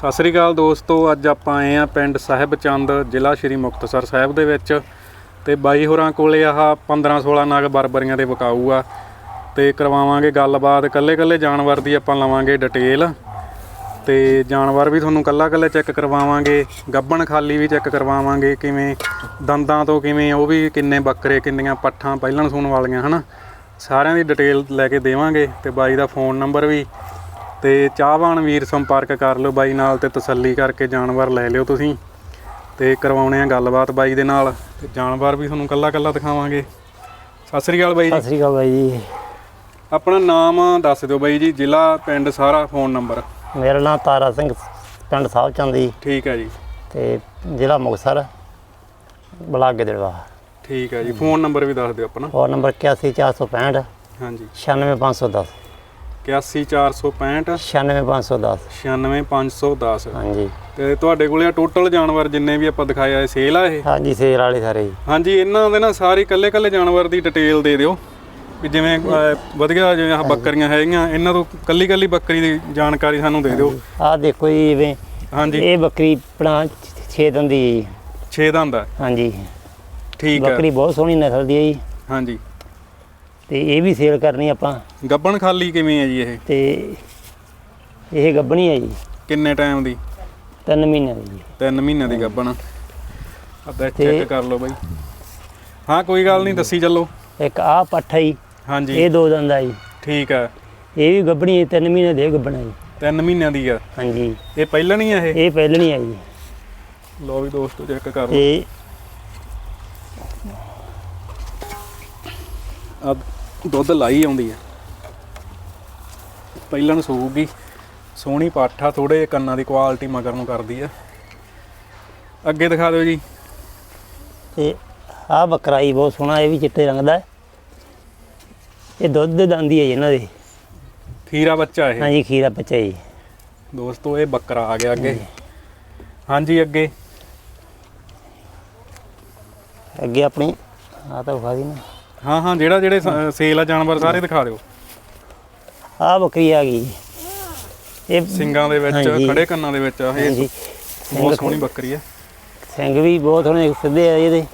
ਸਤਿ ਸ੍ਰੀ ਅਕਾਲ ਦੋਸਤੋ, ਅੱਜ ਆਪਾਂ ਆਏ ਆ ਪਿੰਡ ਸਾਹਿਬ ਚੰਦ, ਜ਼ਿਲ੍ਹਾ ਸ਼੍ਰੀ ਮੁਕਤਸਰ ਸਾਹਿਬ ਦੇ ਵਿੱਚ। ਤੇ ਬਾਈ ਹੋਰਾਂ ਕੋਲੇ ਆਹ 15 16 ਨਗ ਬਰਬਰੀਆਂ ਦੇ ਵਿਕਾਊ ਆ। ਤੇ ਕਰਵਾਵਾਂਗੇ ਗੱਲਬਾਤ ਕੱਲੇ ਕੱਲੇ ਜਾਨਵਰ ਦੀ ਆਪਾਂ ਲਵਾਂਗੇ ਡਿਟੇਲ। ਤੇ ਜਾਨਵਰ ਵੀ ਤੁਹਾਨੂੰ ਕੱਲਾ ਕੱਲੇ ਚੈੱਕ ਕਰਵਾਵਾਂਗੇ, ਗੱਬਣ ਖਾਲੀ ਵੀ ਚੈੱਕ ਕਰਵਾਵਾਂਗੇ, ਕਿਵੇਂ ਦੰਦਾਂ ਤੋਂ ਕਿਵੇਂ, ਉਹ ਵੀ ਕਿੰਨੇ ਬੱਕਰੇ, ਕਿੰਨੀਆਂ ਪੱਠਾਂ ਪਹਿਲਾਂ ਸੂਣ ਵਾਲੀਆਂ, ਹਨਾ? ਸਾਰਿਆਂ ਦੀ ਡਿਟੇਲ ਲੈ ਕੇ ਦੇਵਾਂਗੇ, ਤੇ ਬਾਈ ਦਾ ਫੋਨ ਨੰਬਰ ਵੀ ਤੇ ਚਾਹਵਾਨ ਵੀਰ ਸੰਪਰਕ ਕਰ ਲਓ ਬਾਈ ਨਾਲ ਤੇ ਤਸੱਲੀ ਕਰਕੇ ਜਾਨਵਰ ਲੈ ਲਿਓ ਤੁਸੀਂ ਤੇ ਕਰਵਾਉਣੇ ਆ ਗੱਲਬਾਤ ਬਾਈ ਦੇ ਨਾਲ ਤੇ ਜਾਨਵਰ ਵੀ ਤੁਹਾਨੂੰ ਕੱਲਾ ਕੱਲਾ ਦਿਖਾਵਾਂਗੇ। ਸਤਿ ਸ੍ਰੀ ਅਕਾਲ ਬਾਈ ਸਤਿ ਜੀ ਸ੍ਰੀ ਅਕਾਲ ਬਾਈ ਜੀ। ਆਪਣਾ ਨਾਮ ਦੱਸ ਦਿਓ ਬਾਈ ਜੀ ਜ਼ਿਲ੍ਹਾ ਪਿੰਡ ਸਾਰਾ ਫੋਨ ਨੰਬਰ। ਮੇਰਾ ਨਾਮ ਤਾਰਾ ਸਿੰਘ ਪਿੰਡ ਸਾਹਿਬ ਚੰਦੀ। ਠੀਕ ਹੈ ਜੀ। ਤੇ ਜ਼ਿਲ੍ਹਾ ਮੁਕਤਸਰ ਬਲਾਕ ਗਿੱਦੜਵਾ। ਠੀਕ ਹੈ ਜੀ। ਫੋਨ ਨੰਬਰ ਵੀ ਦੱਸ ਦਿਓ ਆਪਣਾ। ਫੋਨ ਨੰਬਰ 81465 ਹਾਂਜੀ। 96510 81465 96510 96510 ਹਾਂਜੀ। ਤੇ ਤੁਹਾਡੇ ਕੋਲੇ ਆ ਟੋਟਲ ਜਾਨਵਰ ਜਿੰਨੇ ਵੀ ਆਪਾਂ ਦਿਖਾਏ ਆ ਸੇਲ ਆ ਇਹ? ਹਾਂਜੀ ਸੇਰ ਵਾਲੇ ਸਾਰੇ ਜੀ। ਹਾਂਜੀ ਇਹਨਾਂ ਦੇ ਨਾ ਸਾਰੇ ਕੱਲੇ ਕੱਲੇ ਜਾਨਵਰ ਦੀ ਡਿਟੇਲ ਦੇ ਦਿਓ ਵੀ ਜਿਵੇਂ ਅਹ, ਵਧੀਆ ਜਿਵੇਂ ਆਹ ਬੱਕਰੀਆਂ ਹੈਗੀਆਂ ਇਹਨਾਂ ਤੋਂ ਕੱਲੀ ਕੱਲੀ ਬੱਕਰੀ ਦੀ ਜਾਣਕਾਰੀ ਸਾਨੂੰ ਦੇ ਦਿਓ। ਆਹ ਦੇਖੋ ਜੀ ਜਿਵੇਂ ਹਾਂਜੀ। ਇਹ ਬੱਕਰੀ ਆਪਣਾ 6 ਦਿਨ ਦੀ ਜੀ। 6 ਦਾ ਹੁੰਦਾ ਹਾਂਜੀ। ਠੀਕ ਹੈ ਬੱਕਰੀ ਬਹੁਤ ਸੋਹਣੀ ਨਸਲ ਦੀ ਹੈ ਜੀ। ਹਾਂਜੀ। ਤੇ ਇਹ ਵੀ ਸੇਲ ਕਰਨੀ ਆਪਾਂ। ਗੱਬਣ ਖਾਲੀ ਕਿਵੇਂ ਹੈ ਜੀ ਇਹ? ਤੇ ਇਹ ਗੱਬਣੀ ਹੈ ਜੀ। ਕਿੰਨੇ ਟਾਈਮ ਦੀ? 3 ਮਹੀਨੇ ਦੀ ਜੀ। 3 ਮਹੀਨਿਆਂ ਦੀ ਗੱਬਣ। ਅੱਧਾ ਤੇ- ਚੈੱਕ ਕਰ ਲਓ ਬਾਈ। ਹਾਂ ਕੋਈ ਗੱਲ ਨਹੀਂ ਦੱਸੀ ਚੱਲੋ। ਇੱਕ ਆਹ ਪੱਠਾ ਜੀ। ਹਾਂਜੀ। ਇਹ ਦੋ ਦਿਨ ਦਾ ਜੀ। ਠੀਕ ਹੈ ਇਹ ਵੀ ਗੱਬਣੀ ਹੈ 3 ਮਹੀਨੇ ਦੇ ਗੱਬਣਾ ਜੀ। 3 ਮਹੀਨਿਆਂ ਦੀ ਆ। ਹਾਂਜੀ। ਇਹ ਪਹਿਲਾਂ ਨਹੀਂ ਆ ਇਹ? ਇਹ ਪਹਿਲਣੀ ਹੈ ਜੀ। ਲੋ ਵੀ ਦੋਸਤੋ ਚੈੱਕ ਕਰ ਲਓ। ਇਹ ਆ ਦੁੱਧ ਲਾਈ ਆਉਂਦੀ ਹੈ। ਪਹਿਲਾਂ ਨੂੰ ਸੂਗੀ ਸੋਹਣੀ ਪਾਠਾ ਥੋੜੇ ਕੰਨਾਂ ਦੀ ਕੁਆਲਿਟੀ ਮਗਰ ਨੂੰ ਕਰਦੀ ਹੈ। ਅੱਗੇ ਦਿਖਾ ਦਿਓ ਜੀ। ਤੇ ਆਹ ਬੱਕਰਾ ਜੀ ਬਹੁਤ ਸੋਹਣਾ ਇਹ ਵੀ ਚਿੱਟੇ ਰੰਗ ਦਾ ਹੈ। ਇਹ ਦੁੱਧ ਦੇ ਦੰਦੀ ਹੈ ਜੀ ਇਹਨਾਂ ਦੇ। ਖੀਰਾ ਬੱਚਾ ਇਹ। ਹਾਂਜੀ ਖੀਰਾ ਬੱਚਾ ਜੀ। ਦੋਸਤੋ ਇਹ ਬੱਕਰਾ ਆ ਗਿਆ ਅੱਗੇ। ਹਾਂਜੀ ਅੱਗੇ। ਅੱਗੇ ਆਪਣੀ ਆਹ ਤਾਂ ਵਿਖਾ ਦੀ ਨਾ। ਹਾਂ ਹਾਂ ਜਿਹੜਾ ਜਿਹੜੇ ਸੇਲ ਆ ਜਾਨਵਰ ਸਾਰੇ ਦਿਖਾ ਦਿਓ। ਆਹ ਬੱਕਰੀ ਆ ਗਈ। ਇਹ ਸਿੰਗਾਂ ਦੇ ਵਿੱਚ ਹਾਂਜੀ। ਖੜੇ ਕੰਨਾਂ ਦੇ ਵਿੱਚ ਆ ਇਹ ਹਾਂਜੀ। ਬਹੁਤ ਸੋਹਣੀ ਬੱਕਰੀ ਹੈ ਸਿੰਘ ਵੀ ਬਹੁਤ ਸੋਹਣੇ ਸਿੱਧੇ ਆ ਇਹਦੇ।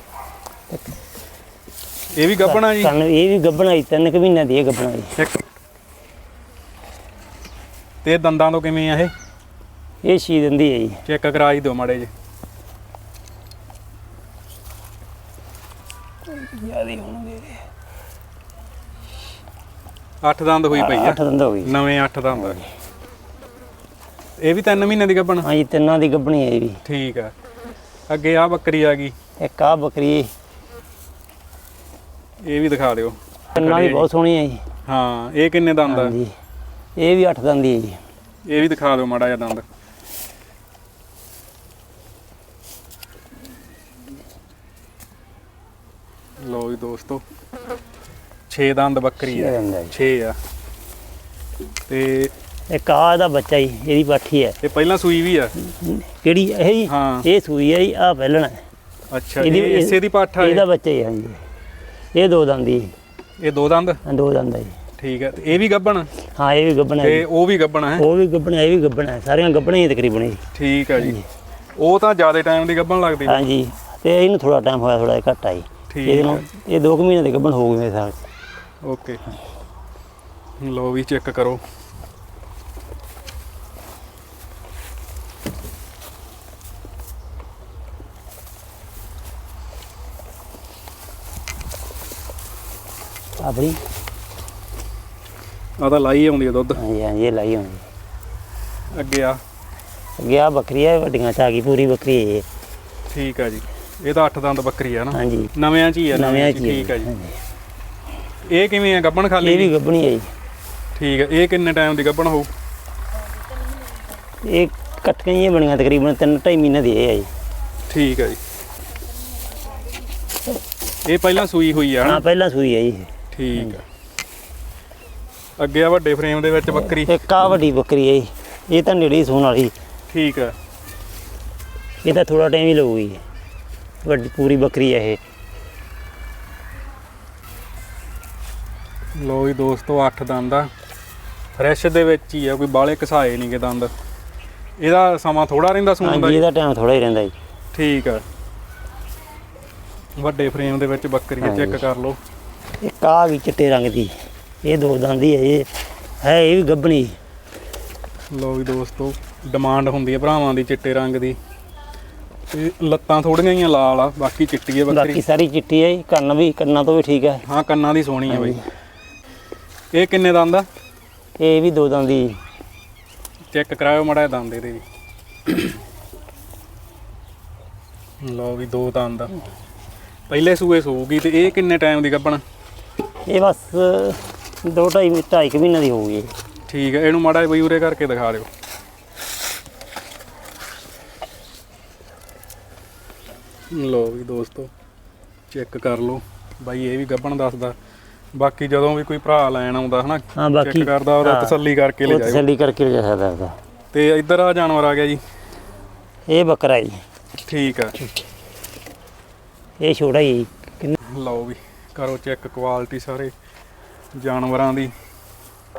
ਇਹ ਵੀ ਗੱਭਣਾ ਜੀ? ਕੰਨ ਇਹ ਵੀ ਗੱਬਣਾ ਜੀ ਤਿੰਨ ਕੁ ਮਹੀਨੇ ਦੀ ਇਹ ਗੱਬਣਾ ਜੀ। ਇੱਕ। ਤੇ ਦੰਦਾਂ ਤੋਂ ਕਿਵੇਂ ਆ ਇਹ? ਇਹ ਛੀ ਦਿੰਦੀ ਹੈ ਜੀ। ਚੈੱਕ ਕਰਾ ਹੀ ਦਿਓ ਮਾੜੇ ਜੇ। ਜਿਆਦੀ ਹੋਣਗੇ ਅੱਠ ਦੰਦ ਹੋਈ ਪਈ ਆ। ਅੱਠ ਦਿਨ ਦਾ ਹੋ ਗਈ। ਨਵੇਂ ਅੱਠ ਦੰਦ। ਆ ਇਹ ਵੀ 3 ਮਹੀਨੇ ਦੀ ਗੱਭਣ ਹਾਂਜੀ ਤਿੰਨਾਂ ਦੀ ਗੱਬਣੀ ਹੈ ਇਹ ਵੀ। ਠੀਕ ਆ। ਅੱਗੇ ਆ ਬੱਕਰੀ ਆ ਗਈ। ਇੱਕ ਆ ਬੱਕਰੀ ਇਹ ਵੀ ਦਿਖਾ ਦਿਓ। ਤਿੰਨਾਂ ਦੀ ਬਹੁਤ ਸੋਹਣੀ ਹੈ ਜੀ। ਹਾਂ ਇਹ ਕਿੰਨੇ ਦੰਦ ਆ? ਹਾਂਜੀ। ਇਹ ਵੀ ਅੱਠ ਦਿਨ ਦੀ ਹੈ ਜੀ। ਇਹ ਵੀ ਦਿਖਾ ਦਿਓ ਮਾੜਾ ਜਿਹਾ ਦੰਦ। ਜੀ ਦੋਸਤੋ। 6 ਦੰਦ ਬੱਕਰੀ ਆ। ਦੰਦ ਆ ਜੀ। 6 ਆ। ਤੇ ਇੱਕ ਆ ਇਹਦਾ ਬੱਚਾ ਜੀ ਇਹਦੀ ਪਾਠੀ ਹੈ। ਇਹ ਪਹਿਲਾਂ ਸੂਈ ਵੀ ਆ? ਕਿਹੜੀ ਇਹ ਜੀ? ਹਾਂ। ਇਹ ਸੂਈ ਹੈ ਜੀ ਆ ਪਹਿਲਣਾ ਹੈ ਅੱਛਾ ਇਹਦੀ- ਇਹ ਇਸੇ ਦੀ ਪਾਠਾ ਇਹਦਾ ਹੈ ਬੱਚਾ ਹੀ ਹੈ, ਹਾਂਜੀ। ਇਹ ਦੋ ਦੰਦੀ ਇਹ ਦੋ ਦੰਦ? ਹਾਂ ਦੋ ਦੰਦ ਹੈ ਜੀ। ਠੀਕ ਹੈ ਤੇ ਇਹ ਵੀ ਗੱਬਣ ਹਾਂ ਇਹ ਵੀ ਗੱਬਣਾ ਤੇ ਉਹ ਵੀ ਗੱਬਣ ਹੈ? ਉਹ ਵੀ ਗੱਬਣਾ ਇਹ ਵੀ ਗੱਬਣਾ ਹੈ, ਸਾਰੀਆਂ ਗੱਬਣਾ ਹੀ ਤਕਰੀਬਨ ਜੀ ਠੀਕ ਹੈ ਜੀ। ਉਹ ਤਾਂ ਜ਼ਿਆਦਾ ਟਾਈਮ ਦੀ ਗੱਬਣ ਲੱਗਦੀ। ਹਾਂਜੀ। ਤੇ ਇਹਨੂੰ ਥੋੜਾ ਟਾਈਮ ਹੋਇਆ ਥੋੜਾ ਘੱਟ ਆਈ ਠੀਕ ਇਹਦੇ ਹੈ ਨੂੰ ਇਹ 2 ਮਹੀਨੇ ਦੇ ਗੱਬਣ ਹੋ ਗਏ ਮੇਰੇ 'ਚ। ਓਕੇ। ਲੋ ਵੀ ਚੈੱਕ ਕਰੋ। ਆਪਣੀ? ਆ ਤਾਂ ਲਾਈ ਆਉਂਦੀ ਹੈ ਦੁੱਧ। ਹਾਂਜੀ ਹਾਂਜੀ ਇਹ ਲਾਈ ਹੋਣੀ ਅੱਗੇ ਆ। ਬੱਕਰੀ ਹੈ ਵੱਡੀਆਂ ਚ ਆ ਗਈ ਪੂਰੀ ਬੱਕਰੀ ਹੈ ਇਹ। ਠੀਕ ਆ ਜੀ। ਇਹ ਤਾਂ 8 ਦੰਦ ਬੱਕਰੀ ਆ ਨਾ। ਹਾਂਜੀ। ਨਵਿਆਂ ਚ ਹੀ ਆ ਨਵਿਆਂ ਚ ਠੀਕ ਆ ਜੀ। ਇਹ ਕਿਵੇਂ ਆ ਗੱਬਣ ਖਾਲੀ ਇਹ ਵੀ? ਗੱਬਣੀ ਹੈ ਜੀ। ਠੀਕ ਆ ਇਹ ਕਿੰਨੇ ਟਾਈਮ ਦੀ ਗੱਬਣ ਹੋਊ? ਇਹ ਕਟਕੀਆਂ ਹੀ ਬਣੀਆਂ ਤਕਰੀਬਨ 3.5 ਮਹੀਨੇ ਦੀ ਇਹ ਹੈ ਜੀ। ਠੀਕ ਆ ਜੀ। ਇਹ ਪਹਿਲਾਂ ਸੂਈ ਹੋਈ ਆ ਹਾਂ ਪਹਿਲਾਂ ਸੂਈ ਹੈ ਜੀ। ਠੀਕ ਆ। ਅੱਗੇ ਆ ਵੱਡੇ ਫਰੇਮ ਦੇ ਵਿੱਚ ਬੱਕਰੀ। ਇੱਕ ਆ ਵੱਡੀ ਬੱਕਰੀ ਹੈ ਜੀ। ਇਹ ਤਾਂ ਨੇੜੇ ਸੂਣ ਵਾਲੀ। ਠੀਕ ਆ। ਇਹ ਤਾਂ ਥੋੜਾ ਟਾਈਮ ਹੀ ਲਊਗੀ। ਵੱਡੀ ਪੂਰੀ ਬੱਕਰੀ ਹੈ ਇਹ। ਲੋ ਜੀ ਦੋਸਤੋ 8 ਦੰਦ ਆ। ਫਰੈਸ਼ ਦੇ ਵਿੱਚ ਹੀ ਆ ਕੋਈ ਬਾਲੇ ਘਸਾਏ ਨਹੀਂਗੇ ਦੰਦ। ਇਹਦਾ ਸਮਾਂ ਥੋੜਾ ਰਹਿੰਦਾ ਸੂਣ ਦਾ ਹਾਂਜੀ? ਇਹਦਾ ਟਾਈਮ ਥੋੜਾ ਹੀ ਰਹਿੰਦਾ ਜੀ। ਠੀਕ ਆ। ਵੱਡੇ ਫਰੇਮ ਦੇ ਵਿੱਚ ਬੱਕਰੀਆਂ ਚੈੱਕ। ਕਰ ਲਓ। ਇੱਕ ਆ ਵੀ ਚਿੱਟੇ ਰੰਗ ਦੀ। ਇਹ ਦੋ ਦੰਦੀ ਹੈ ਇਹ ਹੈ ਇਹ ਵੀ ਗੱਬਣੀ ਲੋ ਵੀ ਦੋਸਤੋ ਡਿਮਾਂਡ ਹੁੰਦੀ ਹੈ ਭਰਾਵਾਂ ਦੀ ਚਿੱਟੇ ਰੰਗ ਦੀ। ਤੇ ਲੱਤਾਂ ਥੋੜੀਆਂ ਹੀ ਲਾਲ ਆ ਬਾਕੀ ਚਿੱਟੀ ਹੈ ਬਾਕੀ ਬੱਕਰੀ ਸਾਰੀ ਚਿੱਟੀ ਹੈ ਜੀ, ਕੰਨ ਵੀ ਕੰਨਾਂ ਤੋਂ ਵੀ ਠੀਕ ਹੈ ਹਾਂ ਕੰਨਾਂ ਦੀ ਸੋਹਣੀ ਹੈ ਬਾਈ। ਇਹ ਕਿੰਨੇ ਦੰਦ ਆ? ਇਹ ਵੀ ਦੋ ਦੰਦੀ ਚੈੱਕ ਕਰਾਇਓ ਮੜਾ ਦੰਦ ਇਹਦੇ ਵੀ। ਲੋ ਵੀ ਦੋ ਦੰਦ ਆ। ਪਹਿਲੇ ਸੂਏ ਸੂਗੀ ਤੇ ਇਹ ਕਿੰਨੇ ਟਾਈਮ ਦੀ ਗੱਭਣ ਇਹ ਬਸ ਦੋ ਢਾਈ ਢਾਈ ਕੁ ਮਹੀਨੇ ਦੀ ਹੋਊਗੀ। ਠੀਕ ਹੈ ਇਹਨੂੰ ਮਾੜਾ ਬਈ ਉਰੇ ਕਰਕੇ ਦਿਖਾ ਦਿਓ। ਲੋ ਵੀ ਦੋਸਤੋ ਚੈੱਕ ਕਰ ਲਓ। ਬਾਈ ਇਹ ਵੀ ਗੱਭਣ ਦੱਸਦਾ। ਬਾਕੀ ਜਦੋਂ ਵੀ ਕੋਈ ਭਰਾ ਲੈਣ ਆਉਂਦਾ ਹਨਾ ਹਾਂ ਬਾਕੀ ਚੈੱਕ ਕਰਦਾ ਹਾਂ, ਤਸੱਲੀ ਕਰਕੇ ਲੈ ਉਹ ਜਾਇਓ। ਤਸੱਲੀ ਕਰਕੇ ਲਿਜਾ ਸਕਦਾ ਉਹਦਾ ਤੇ ਇੱਧਰ ਆ ਜਾਨਵਰ ਆ ਗਿਆ ਜੀ। ਇਹ ਬੱਕਰਾ ਜੀ। ਠੀਕ ਆ। ਇਹ ਛੋਟਾ ਹੀ ਕਿੰਨਾ ਲਓ ਵੀ ਕਰੋ ਚੈੱਕ ਕੁਆਲਿਟੀ ਸਾਰੇ ਜਾਨਵਰਾਂ ਦੀ।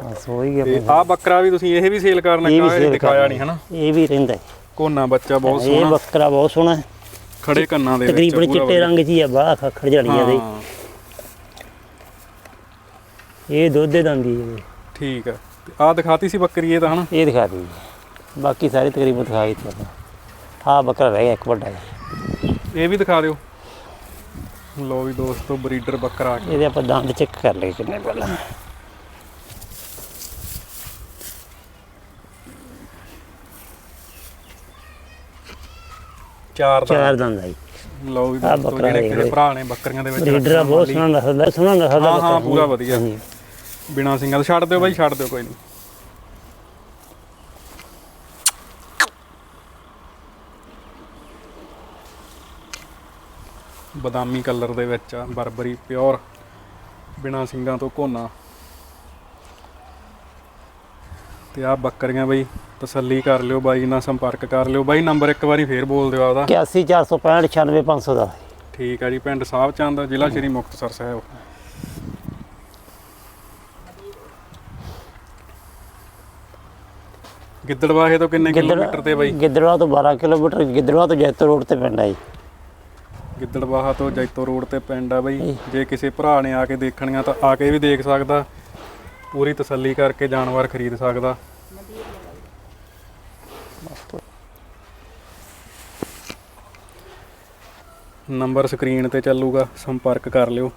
ਬਸ ਹੋ ਹੀ ਗਿਆ ਤੇ ਆਹ ਬੱਕਰਾ ਵੀ ਤੁਸੀਂ ਇਹ ਵੀ ਸੇਲ ਕਰਨ ਲੱਗਾ ਇਹ sale ਦਿਖਾਇਆ। ਨਹੀਂ ਹਨਾ? ਇਹ ਵੀ ਰਹਿੰਦਾ ਹੈ। ਕੋਨਾ ਬੱਚਾ ਬਹੁਤ ਇਹ ਸੋਹਣਾ। ਬੱਕਰਾ ਬਹੁਤ ਸੋਹਣਾ ਹੈ। ਖੜੇ ਕੰਨਾਂ ਦੇ ਵਿੱਚ ਤਕਰੀਬਨ ਚਿੱਟੇ ਰੰਗ 'ਚ ਹੀ ਆ ਬਾਹਲਾ ਖੱਖੜ ਜੜੀਆਂ ਦੇ। ਇਹ ਦੁੱਧ ਦੇ ਦੰਦੀ ਹੈ। ਠੀਕ ਆ। ਆਹ ਦਿਖਾਤੀ ਸੀ ਬੱਕਰੀ ਇਹ ਤਾਂ ਹਨਾ? ਇਹ ਦਿਖਾ ਦੇ ਬਾਕੀ ਸਾਰੇ ਤਕਰੀਬਨ ਦਿਖਾ ਦਿੱਤੇ ਆਪਾਂ। ਹਾਂ ਬੱਕਰਾ ਰਹਿ ਗਿਆ ਇੱਕ ਵੱਡਾ ਜਿਹਾ। ਇਹ ਵੀ ਦਿਖਾ ਦਿਓ। ਲਓ ਵੀ ਦੋਸਤੋ ਬਰੀਡਰ ਬੱਕਰਾ ਆ। ਇਹਦੇ ਆਪਾਂ ਦੰਦ ਚੈੱਕ ਕਰ ਲਏ ਕਿੰਨੇ ਪਹਿਲਾਂ। ਚਾਰ ਦਾ ਚਾਰ ਦੰਦ ਆਈ ਲਓ ਵੀ ਆਹ ਦੋਸਤੋ ਬੱਕਰਾ ਜਿਹੜੇ। ਭਰਾ ਨੇ ਬੱਕਰੀਆਂ ਦੇ ਵਿੱਚ ਬਰੀਡਰ ਰੱਖਣਾ ਬਹੁਤ ਸੋਹਣਾ ਨਸਲ ਸੋਹਣਾ ਨਸਲ ਦਾ ਹਾਂ, ਬੱਕਰਾ ਹਾਂ, ਪੂਰਾ ਵਧੀਆ। ਹਾਂਜੀ। ਬਿਨਾਂ ਤੋਂ ਛੱਡ ਦਿਓ ਬਾਈ ਛੱਡ ਦਿਓ ਕੋਈ ਨਹੀਂ ਬਦਾਮੀ ਕਲਰ ਦੇ ਵਿੱਚ ਆ ਬਰਬਰੀ ਪਿਓਰ ਬਿਨਾਂ ਸਿੰਘਾਂ ਤੋਂ ਕੋਨਾ ਤੇ ਆ ਬੱਕਰੀਆਂ ਬਈ ਤਸੱਲੀ ਕਰ ਲਿਓ ਬਾਈ ਨਾਲ ਸੰਪਰਕ ਕਰ ਲਿਓ। ਬਾਈ ਨੰਬਰ ਇੱਕ ਵਾਰੀ ਫੇਰ ਬੋਲ ਦਿਓ ਆਪਦਾ। 81465 96500 ਦਾ ਠੀਕ ਆ ਜੀ ਪਿੰਡ ਸਾਹਿਬ ਚੰਦ ਜ਼ਿਲ੍ਹਾ ਸ਼੍ਰੀ ਮੁਕਤਸਰ ਸਾਹਿਬ। ਗਿੱਦੜਵਾਹੇ ਤੋਂ ਕਿੰਨੇ ਕਿਲੋਮੀਟਰ ਤੇ ਬਾਈ? ਗਿੱਦੜਵਾ ਤੋਂ 12 ਕਿਲੋਮੀਟਰ ਗਿੱਦੜਵਾ ਤੋਂ ਜੈਤੋ ਰੋਡ ਤੇ ਪਿੰਡ ਹੈ ਜੀ। ਗਿੱਦੜਵਾਹਾ ਤੋਂ ਜੈਤੋ ਰੋਡ ਤੇ ਪਿੰਡ ਆ ਬਾਈ। ਜੇ ਕਿਸੇ ਭਰਾ ਨੇ ਆ ਕੇ ਦੇਖਣੀਆਂ ਤਾਂ ਆ ਕੇ ਵੀ ਦੇਖ ਸਕਦਾ। ਪੂਰੀ ਤਸੱਲੀ ਕਰਕੇ ਜਾਨਵਰ ਖਰੀਦ ਸਕਦਾ। ਨੰਬਰ ਸਕਰੀਨ ਤੇ ਚੱਲੂਗਾ ਸੰਪਰਕ ਕਰ ਲਿਓ।